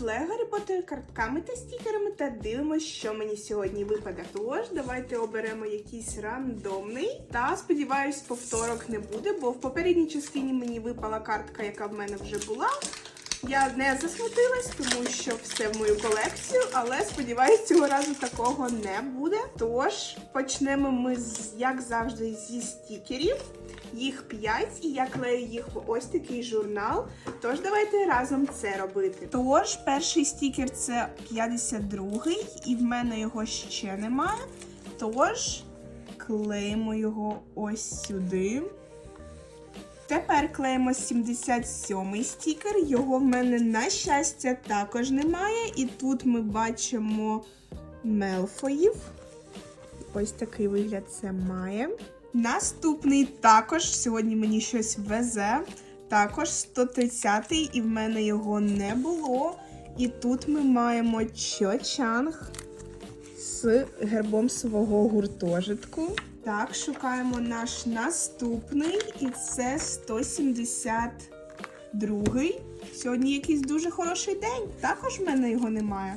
з Lego Harry картками та стікерами та дивимося, що мені сьогодні випаде. Тож давайте оберемо якийсь рандомний. Та сподіваюсь, повторок не буде, бо в попередній частині мені випала картка, яка в мене вже була. Я не засмутилась, тому що все в мою колекцію, але сподіваюсь, цього разу такого не буде. Тож почнемо ми як завжди, зі стікерів. Їх 5, і я клею їх в ось такий журнал. Тож давайте разом це робити. Тож, перший стікер це 52-й, і в мене його ще немає. Тож клеїмо його ось сюди. Тепер клеїмо 77-й стікер. Його в мене, на щастя, також немає. І тут ми бачимо Мелфоїв. Ось такий вигляд це має. Наступний також сьогодні мені щось везе. Також 130-й, і в мене його не було. І тут ми маємо Чо-Чанг з гербом свого гуртожитку. Так, шукаємо наш наступний, і це 172. Сьогодні якийсь дуже хороший день. Також в мене його немає.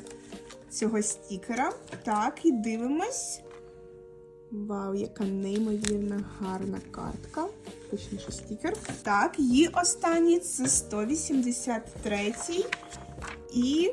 Цього стікера. Так, і дивимось. Вау, яка неймовірна гарна картка. Точніше стікер. Так, і останній це 183. І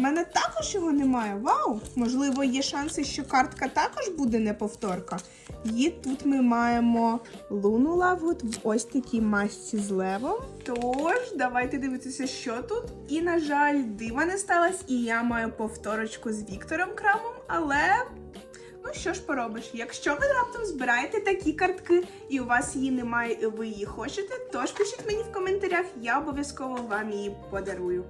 в мене також його немає. Вау! Можливо, є шанси, що картка також буде неповторка. І тут ми маємо Луну Лавгуд в ось такій масці з левом. Тож, давайте дивитися, що тут. І, на жаль, дива не сталося, і я маю повторочку з Віктором Крамом, але. Ну що ж поробиш? Якщо ви раптом збираєте такі картки і у вас її немає, і ви її хочете, тож пишіть мені в коментарях, я обов'язково вам її подарую.